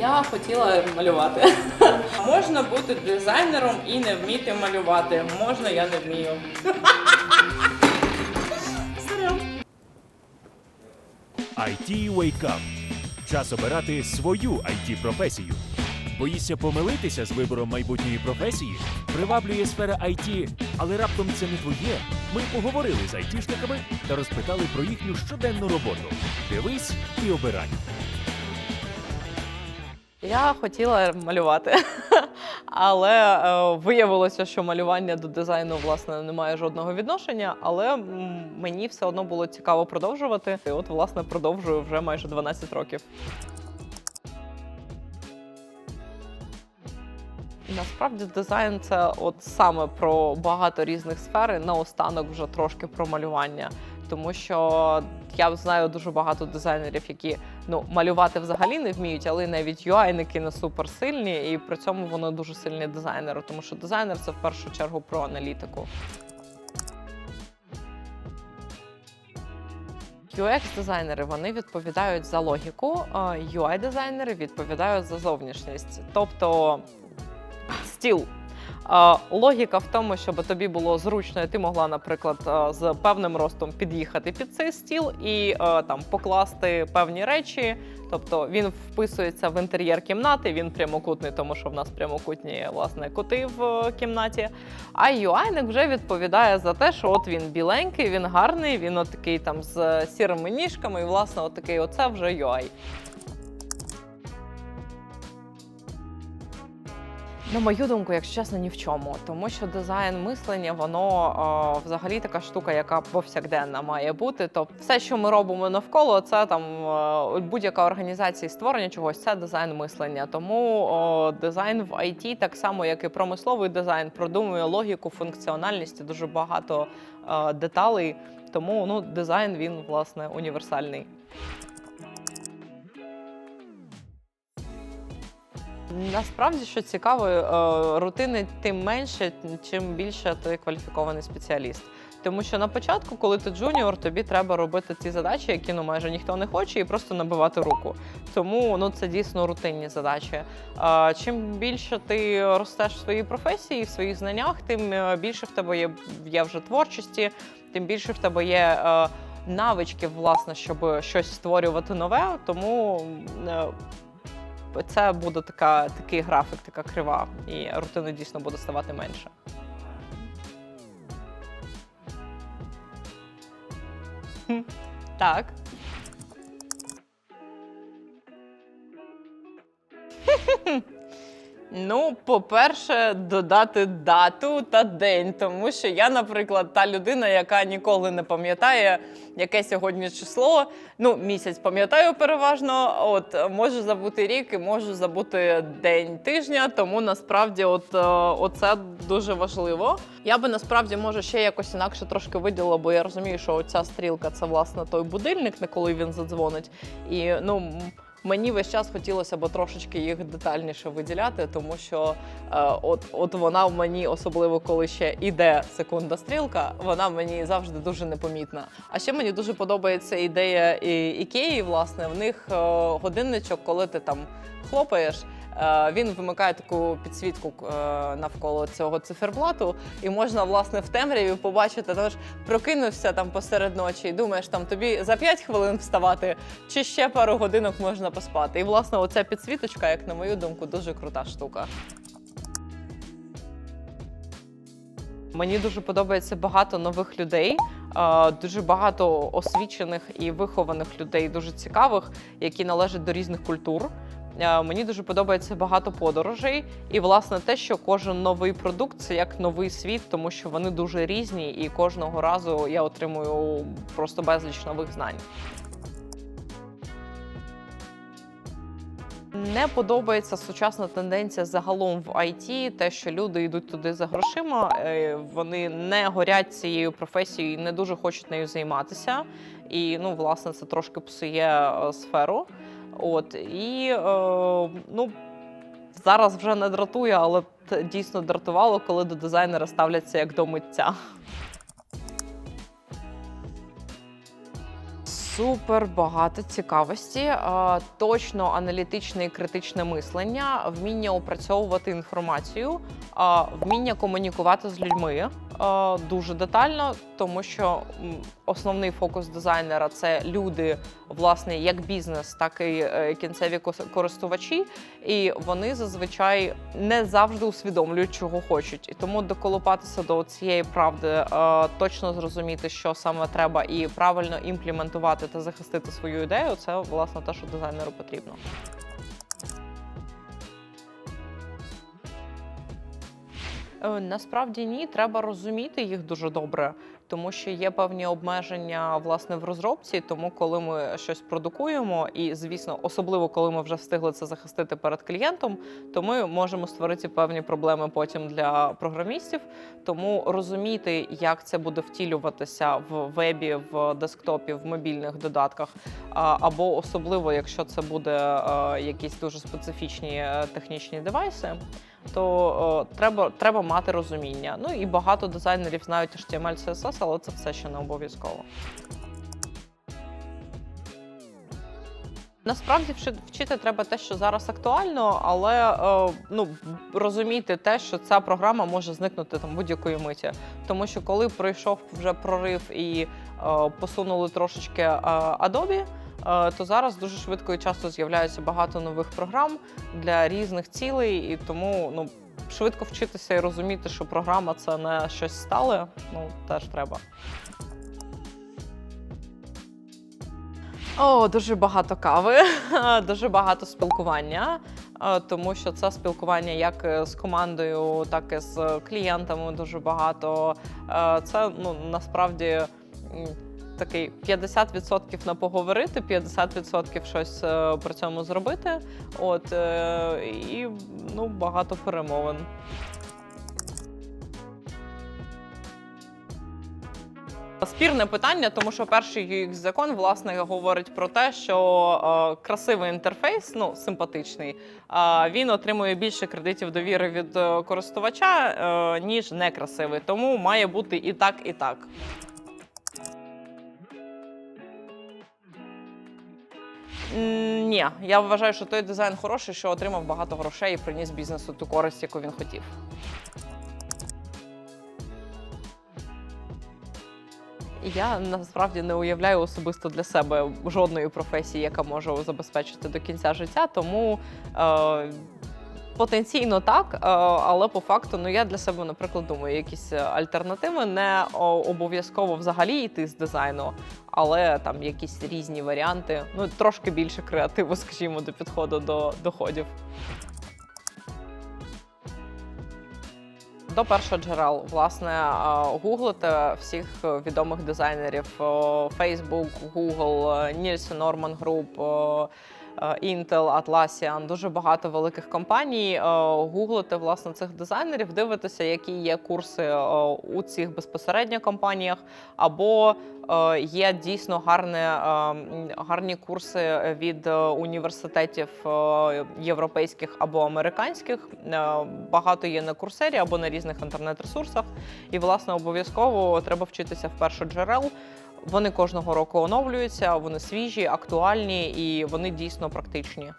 Я хотіла малювати. Можна бути дизайнером і не вміти малювати. Можна, я не вмію. IT Wake Up. Час обирати свою it професію. Боїшся помилитися з вибором майбутньої професії? Приваблює сфера IT, але раптом це не твоє. Ми поговорили з айтішниками та розпитали про їхню щоденну роботу. Дивись і обирай. Я хотіла малювати, але е, виявилося, що малювання до дизайну власне не має жодного відношення, але мені все одно було цікаво продовжувати. І от, власне, продовжую вже майже 12 років. Насправді дизайн це от саме про багато різних сфер. і Наостанок вже трошки про малювання. Тому що я знаю дуже багато дизайнерів, які ну малювати взагалі не вміють, але навіть UI-ники не суперсильні, і при цьому вони дуже сильні дизайнери, тому що дизайнер це в першу чергу про аналітику. UX-дизайнери вони відповідають за логіку, UI-дизайнери відповідають за зовнішність. Тобто стіл. Логіка в тому, щоб тобі було зручно, і ти могла, наприклад, з певним ростом під'їхати під цей стіл і там покласти певні речі. Тобто він вписується в інтер'єр кімнати, він прямокутний, тому що в нас прямокутні власне кути в е, кімнаті. А UI вже відповідає за те, що от він біленький, він гарний, він такий там з сірими ніжками, і власне, такий оце вже UI. На мою думку, якщо чесно, ні в чому, тому що дизайн мислення, воно е, взагалі така штука, яка повсякденна має бути. Тобто, все, що ми робимо навколо, це там будь-яка організація створення чогось, це дизайн мислення. Тому е, дизайн в IT, так само як і промисловий дизайн, продумує логіку, функціональність дуже багато е, деталей. Тому ну, дизайн він власне універсальний. Насправді, що цікаво, е, рутини тим менше, чим більше ти кваліфікований спеціаліст. Тому що на початку, коли ти джуніор, тобі треба робити ті задачі, які ну майже ніхто не хоче, і просто набивати руку. Тому ну це дійсно рутинні задачі. Чим більше ти ростеш в своїй професії, в своїх знаннях, тим е, більше в тебе є, є вже творчості, тим більше в тебе є. е, Навички, власне, щоб щось створювати нове, тому це буде така, такий графік, така крива, і рутини дійсно буде ставати менше. Хм, Так. Ну, по-перше, додати дату та день, тому що я, наприклад, та людина, яка ніколи не пам'ятає, яке сьогодні число. Ну, місяць пам'ятаю переважно. От можу забути рік і можу забути день тижня. Тому насправді, от е, оце дуже важливо. Я би насправді може ще якось інакше трошки виділила, бо я розумію, що ця стрілка це власне той будильник, на коли він задзвонить. І ну. Мені весь час хотілося б трошечки їх детальніше виділяти, тому що е, от, от вона в мені, особливо коли ще іде секунда стрілка, вона мені завжди дуже непомітна. А ще мені дуже подобається ідея і ікеї. Власне, в них е, годинничок, коли ти там хлопаєш. Е, Він вимикає таку підсвітку е, навколо цього циферблату, і можна власне в темряві побачити, тож прокинувся там посеред ночі і думаєш, там тобі за 5 хвилин вставати, чи ще пару годинок можна поспати. І власне оця підсвіточка, як на мою думку, дуже крута штука. Мені дуже подобається багато нових людей, е, дуже багато освічених і вихованих людей, дуже цікавих, які належать до різних культур. Е, Мені дуже подобається багато подорожей, і власне те, що кожен новий продукт це як новий світ, тому що вони дуже різні, і кожного разу я отримую просто безліч нових знань. Не подобається сучасна тенденція загалом в IT, те, що люди йдуть туди за грошима, е, вони не горять цією професією і не дуже хочуть нею займатися. І ну, власне, це трошки псує е, сферу. От і е, ну. Зараз вже не дратує, але дійсно дратувало, коли до дизайнера ставляться як до митця. Супер багато цікавості, е, точно аналітичне і критичне мислення, вміння опрацьовувати інформацію, е, вміння комунікувати з людьми дуже детально, тому що основний фокус дизайнера це люди, власне, як бізнес, так і е, кінцеві користувачі. І вони зазвичай не завжди усвідомлюють, чого хочуть. І тому доколупатися до цієї правди, е, точно зрозуміти, що саме треба, і правильно імплементувати та захистити свою ідею, це власне те, що дизайнеру потрібно. Насправді ні, треба розуміти їх дуже добре, тому що є певні обмеження власне в розробці. Тому, коли ми щось продукуємо, і звісно, особливо коли ми вже встигли це захистити перед клієнтом, то ми можемо створити певні проблеми потім для програмістів. Тому розуміти, як це буде втілюватися в вебі, в десктопі, в мобільних додатках, або особливо, якщо це буде е, якісь дуже специфічні е, технічні девайси то е, треба, треба мати розуміння. Ну і багато дизайнерів знають HTML, CSS, але це все ще не обов'язково. Насправді вчити треба те, що зараз актуально, але е, ну, розуміти те, що ця програма може зникнути там будь-якої миті. Тому що коли пройшов вже прорив і е, посунули трошечки е, Adobe, то зараз дуже швидко і часто з'являється багато нових програм для різних цілей, і тому ну, швидко вчитися і розуміти, що програма це не щось стале, ну теж треба. О, дуже багато кави, дуже багато спілкування, е, тому що це спілкування як е, з командою, так і з клієнтами дуже багато. Е, Це ну насправді такий 50% на поговорити, 50% щось е, при цьому зробити. От е, і ну багато перемовин. Спірне питання, тому що перший UX закон власне говорить про те, що е, красивий інтерфейс, ну симпатичний, е, він отримує більше кредитів довіри від е, користувача, е, ніж некрасивий. Тому має бути і так, і так. Ні, я вважаю, що той дизайн хороший, що отримав багато грошей і приніс бізнесу ту користь, яку він хотів. Я насправді не уявляю особисто для себе жодної професії, яка може забезпечити до кінця життя, тому е, потенційно так, е, але по факту ну я для себе, наприклад, думаю, якісь альтернативи не обов'язково взагалі йти з дизайну, але там якісь різні варіанти, ну трошки більше креативу, скажімо, до підходу до доходів. До першоджерел, власне, е, гуглите всіх відомих дизайнерів: е, Facebook, Google, е, Nielsen е, е, Intel, Atlassian, дуже багато великих компаній. Е, Гуглите власне цих дизайнерів, дивитеся, які є курси е, у цих безпосередньо компаніях, або е, є дійсно гарне, е, гарні курси від е, університетів е, європейських або американських. Е, Багато є на курсері або на різних інтернет-ресурсах. І, власне, обов'язково треба вчитися в першоджерел. Вони кожного року оновлюються, вони свіжі, актуальні і вони дійсно практичні.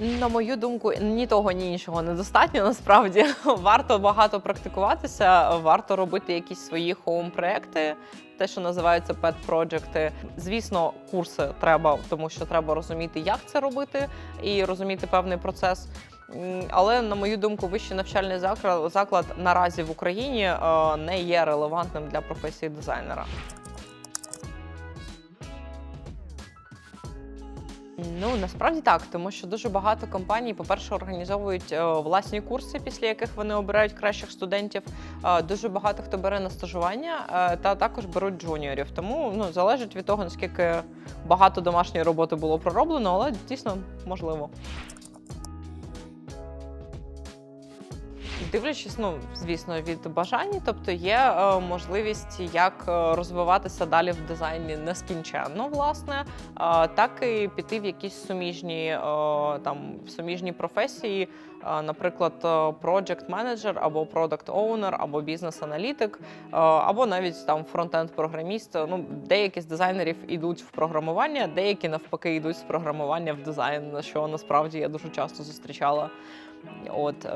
На мою думку, ні того, ні іншого недостатньо. Насправді варто багато практикуватися, варто робити якісь свої хоум-проекти, те, що називаються pet проджекти. Звісно, курси треба, тому що треба розуміти, як це робити, і розуміти певний процес. Але на мою думку, вищий навчальний заклад, заклад наразі в Україні е, не є релевантним для професії дизайнера. Ну насправді так, тому що дуже багато компаній, по-перше, організовують е, власні курси, після яких вони обирають кращих студентів. Е, дуже багато хто бере на стажування е, та також беруть джуніорів. Тому ну залежить від того, наскільки багато домашньої роботи було пророблено, але дійсно можливо. Дивлячись, ну звісно, від бажань, тобто є е, можливість як е, розвиватися далі в дизайні нескінченно, власне, так і піти в якісь суміжні е, там суміжні професії, наприклад, project менеджер або product owner, або бізнес-аналітик, е, або навіть там фронтенд-програміст. Ну, деякі з дизайнерів ідуть в програмування, деякі навпаки йдуть з програмування в дизайн, що насправді я дуже часто зустрічала. От, е,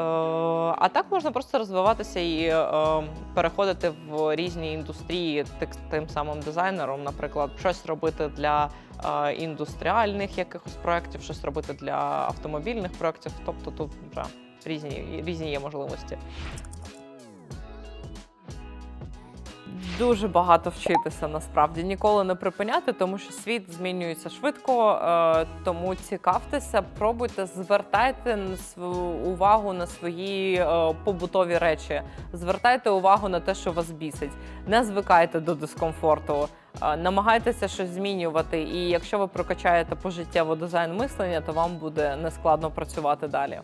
а так можна просто розвиватися і е, переходити в різні індустрії тим самим дизайнером, наприклад, щось робити для е, індустріальних якихось проєктів, щось робити для автомобільних проєктів. Тобто тут вже різні, різні є можливості. Дуже багато вчитися насправді ніколи не припиняти, тому що світ змінюється швидко. Е, тому цікавтеся, пробуйте, звертайте увагу на свої е, побутові речі, звертайте увагу на те, що вас бісить. Не звикайте до дискомфорту, е, намагайтеся щось змінювати. І якщо ви прокачаєте пожиттєво дизайн мислення, то вам буде нескладно працювати далі.